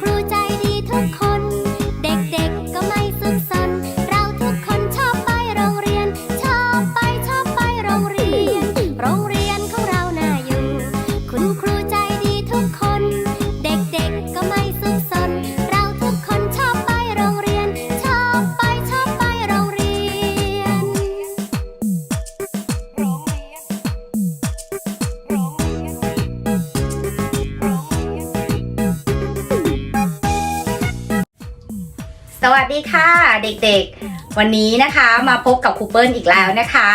who's สวัสดีค่ะเด็กๆ วันนี้นะคะมาพบกับครูเปิ้ลอีกแล้วนะคะ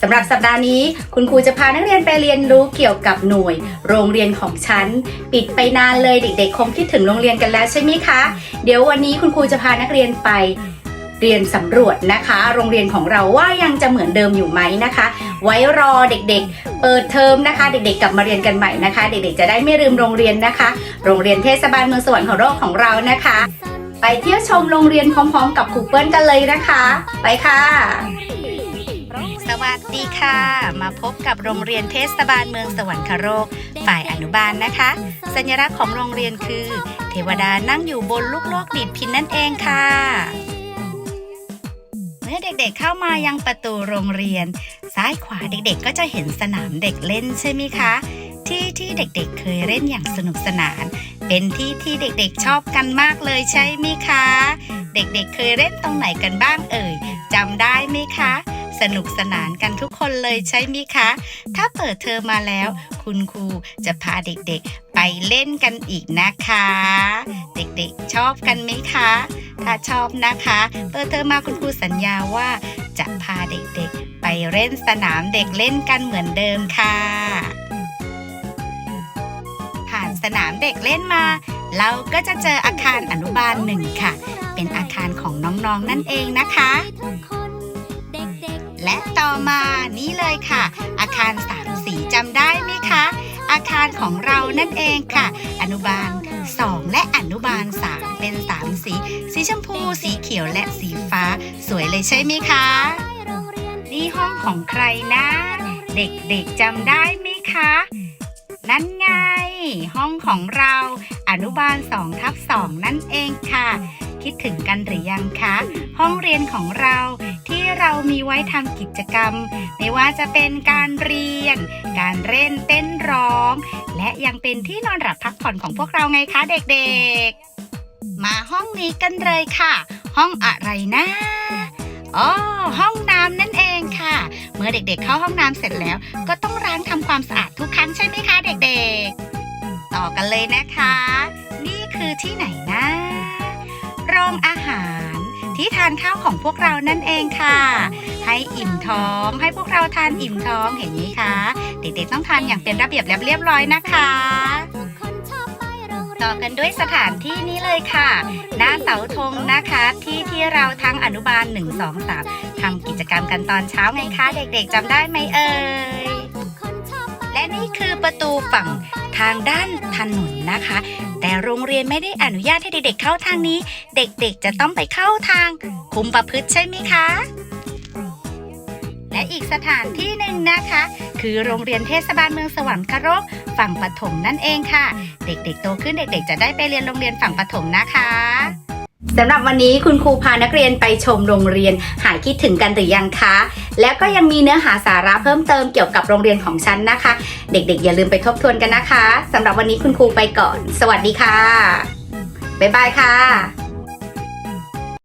สำหรับสัปดาห์นี้คุณครูจะพานักเรียนไปเรียนรู้เกี่ยวกับหน่วย โรงเรียนของฉัน ปิดไปนานเลยเด็ก ๆ คงคิดถึงโรงเรียนกันแล้วใช่ไหมคะ เดี๋ยววันนี้คุณครูจะพานักเรียนไปเรียนสำรวจนะคะ โรงเรียนของเราว่ายังจะเหมือนเดิมอยู่ไหมนะคะ ไว้รอเด็กๆ เปิดเทอมนะคะ เด็กๆกลับมาเรียนกันใหม่นะคะ เด็กๆจะได้ไม่ลืมโรงเรียนนะคะ โรงเรียนเทศบาลเมืองสวรรค์ของโลกของเรานะคะ ไปเที่ยวชมโรงเรียนพร้อมๆ กับครูเปิ้ลกันเลยนะคะ ไปค่ะ สวัสดีค่ะ มาพบกับโรงเรียนเทศบาลเมืองสวรรคโลกฝ่ายอนุบาลนะคะ สัญลักษณ์ของโรงเรียนคือ เทวดานั่งอยู่บนลูกโลกดีดพินนั่นเองค่ะเมื่อเด็กๆเข้ามายังประตูโรงเรียน ซ้ายขวาเด็กๆก็จะเห็นสนามเด็กเล่นใช่ไหมคะ ที่ที่เด็กๆเคยเล่นอย่างสนุกสนาน เป็นที่ที่เด็กๆชอบกันมากเลยใช่ไหมคะ เด็กๆเคยเล่นตรงไหนกันบ้างเอ่ยจำได้ไหมคะ สนุกสนานกันทุกคนเลยใช่ไหมคะ ถ้าเปิดเทอมมาแล้ว คุณครูจะพาเด็กๆไปเล่นกันอีกนะคะ เด็กๆชอบกันไหมคะ ถ้าชอบนะคะ เปิดเทอมมาคุณครูสัญญาว่า จะพาเด็กๆ ไปเล่นสนามเด็กเล่นกันเหมือนเดิมค่ะผ่าน สนามเด็กเล่นมา เราก็จะเจออาคารอนุบาลหนึ่งค่ะ เป็นอาคารของน้องๆนั่นเองนะคะ และต่อมานี่เลยค่ะ อาคารสามสีจำได้ไหมคะ อาคารของเรานั่นเองค่ะ อนุบาล 2 และอนุบาล 3 เป็นสามสี สีชมพู สีเขียวและสีฟ้า สวยเลยใช่ไหมคะ นี่ห้องของใครนะ เด็กๆจำได้ไหมคะ นั่นไง ห้องของเราอนุบาล2ทับ2นั่นเองค่ะ คิดถึงกันหรือยังคะ ห้องเรียนของเราที่เรามีไว้ทำกิจกรรม ไม่ว่าจะเป็นการเรียน การเล่นเต้นร้อง และยังเป็นที่นอนหลับพักผ่อนของพวกเราไงคะเด็กๆ มาห้องนี้กันเลยค่ะ ห้องอะไรนะอ๋อห้องน้ำนั่นเองค่ะ เมื่อเด็กๆเข้าห้องน้ำเสร็จแล้ว ก็ต้องล้างทำความสะอาด อกันเลยนะคะ นี่คือที่ไหนนะโรงอาหาร ที่ทานข้าวของพวกเรานั่นเองค่ะ ให้อิ่มท้องให้พวกเราทานอิ่มท้องเห็นไหมคะเด็กๆต้องทานอย่างเป็นระเบียบและเรียบร้อยนะคะต่อกันด้วยสถานที่นี้เลยค่ะ หน้าเสาธงนะคะ ที่ที่เราทั้งอนุบาล 1 2 3ทำกิจกรรมกันตอนเช้าไงคะ เด็กๆจำได้ไหมเอ่ย และนี่คือประตูฝั่งทางด้านถนนนะคะ แต่โรงเรียนไม่ได้อนุญาตให้เด็กๆเข้าทางนี้ เด็กๆจะต้องไปเข้าทาง คุมประพฤติใช่ไหมคะ และอีกสถานที่หนึ่งนะคะ คือโรงเรียนเทศบาลเมืองสวรรคโลกฝั่งปฐมนั่นเองค่ะ เด็กๆโตขึ้นเด็กๆ จะได้ไปเรียนโรงเรียนฝั่งปฐมนะคะ สำหรับวันนี้คุณครูพานักเรียนไปชมโรงเรียนหายคิดถึงกันหรือยังคะ แล้วก็ยังมีเนื้อหาสาระเพิ่มเติมเกี่ยวกับโรงเรียนของฉันนะคะ เด็กๆ อย่าลืมไปทบทวนกันนะคะสำหรับวันนี้คุณครูไปก่อน สวัสดีค่ะ บ๊ายบายค่ะ